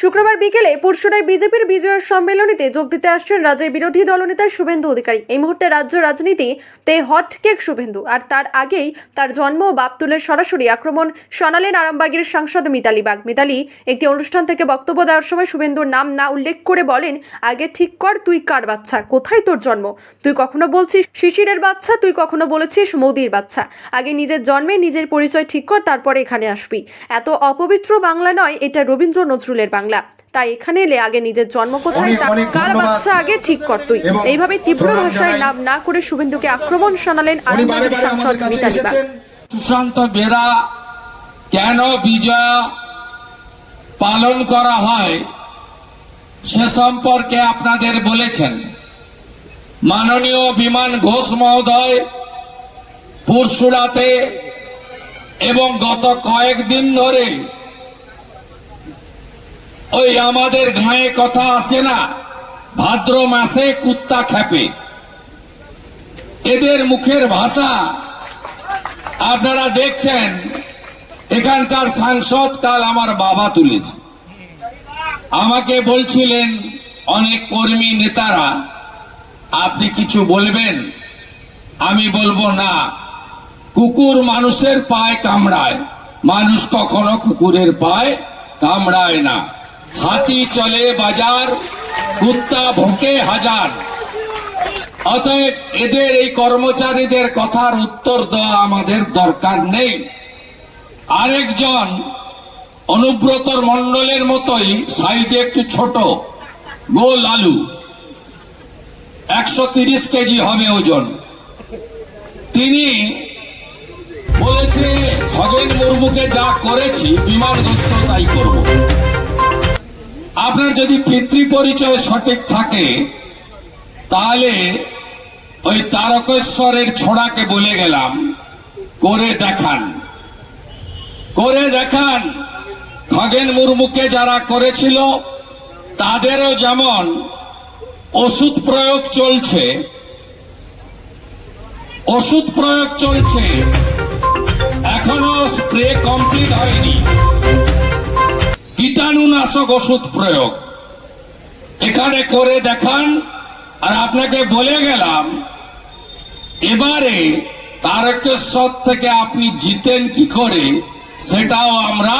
শুক্রবার বিকেলে পুরসুরায় বিজেপির বিজয়ের সম্মেলনীতে যোগ দিতে আসছেন রাজ্যের বিরোধী দলনেতা শুভেন্দু অধিকারী। এই মুহূর্তে রাজ্য রাজনীতিতে হট কেক শুভেন্দু। আর তার আগেই তার জন্ম ও বাপতুলের সরাসরি আক্রমণ শোনালেন আরামবাগের সাংসদ মিতালি বাগ। মিতালি, একটি অনুষ্ঠান থেকে বক্তব্য দেওয়ার সময় শুভেন্দুর নাম না উল্লেখ করে বলেন, আগে ঠিক কর, তুই কার বাচ্চা? কোথায় তোর জন্ম? তুই কখনো বলছিস শিশিরের বাচ্চা, তুই কখনো বলেছিস মোদির বাচ্চা? আগে নিজের জন্মে নিজের পরিচয় ঠিক কর, তারপরে এখানে আসবি। এত অপবিত্র বাংলা নয়, এটা রবীন্দ্র নজরুলের বাংলা। তাই এখানে এলে আগে নিজের জন্ম কোথায় তা কার বাচ্চা আগে ঠিক কর তুই এইভাবে তীব্র ভাষায়। নাম না করে শুভেন্দুকে আক্রমণ শোনালেন সাংসদ সুশান্ত বেরা কেন বিজয়া পালন করা হয় সে সম্পর্কে আপনাদের বলেছেন। মাননীয় বিমান ঘোষ মহোদয় পুরসুরাতে এবং গত কয়েকদিন ধরে ওই আমাদের গায়ে কথা আসে না। ভাদ্র মাসে কুত্তা খেপে। এদের মুখের ভাষা আপনারা দেখছেন, এখানকার সাংসদ কাল আমার বাবা তুলেছে। আমাকে বলছিলেন, অনেক কর্মী নেতারা, আপনি কিছু বলবেন? আমি বলব না। কুকুর মানুষের পায়ে কামড়ায়। মানুষ কখনো কুকুরের পায়ে কামড়ায় না। হাতি চলে বাজার, কুত্তা ভোকে হাজার। অতএব এদের এই কর্মচারীদের কথার উত্তর দেওয়া আমাদের দরকার নেই। আরেকজন অনুব্রতর মন্ডলের মতোই সাইজে একটু ছোট, গোল আলু। একশো তিরিশ কেজি হবে ওজন। তিনি বলেছে খগেন মুর্মুকে যা করেছি বিমান ঘোষকে তাই করব। আপনার যদি পিতৃ পরিচয় সঠিক থাকে, তাহলে ওই তারকেশ্বরের ছোড়াকে বলে গেলাম, করে দেখান। করে দেখান। খগেন মুর্মুকে যারা করেছিল, তাদেরও যেমন ওষুধ প্রয়োগ চলছে, ওষুধ প্রয়োগ চলছে, এখনও স্প্রে কমপ্লিট হয়নি। কীটাণুনাশক ওষুধ প্রয়োগ। এখানে করে দেখান, আর আপনাকে বলে গেলাম, এবারে তারকেশ্বর থেকে আপনি জিতেন কি করে, সেটাও আমরা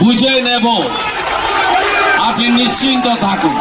বুঝে নেব। আপনি নিশ্চিন্ত থাকুন।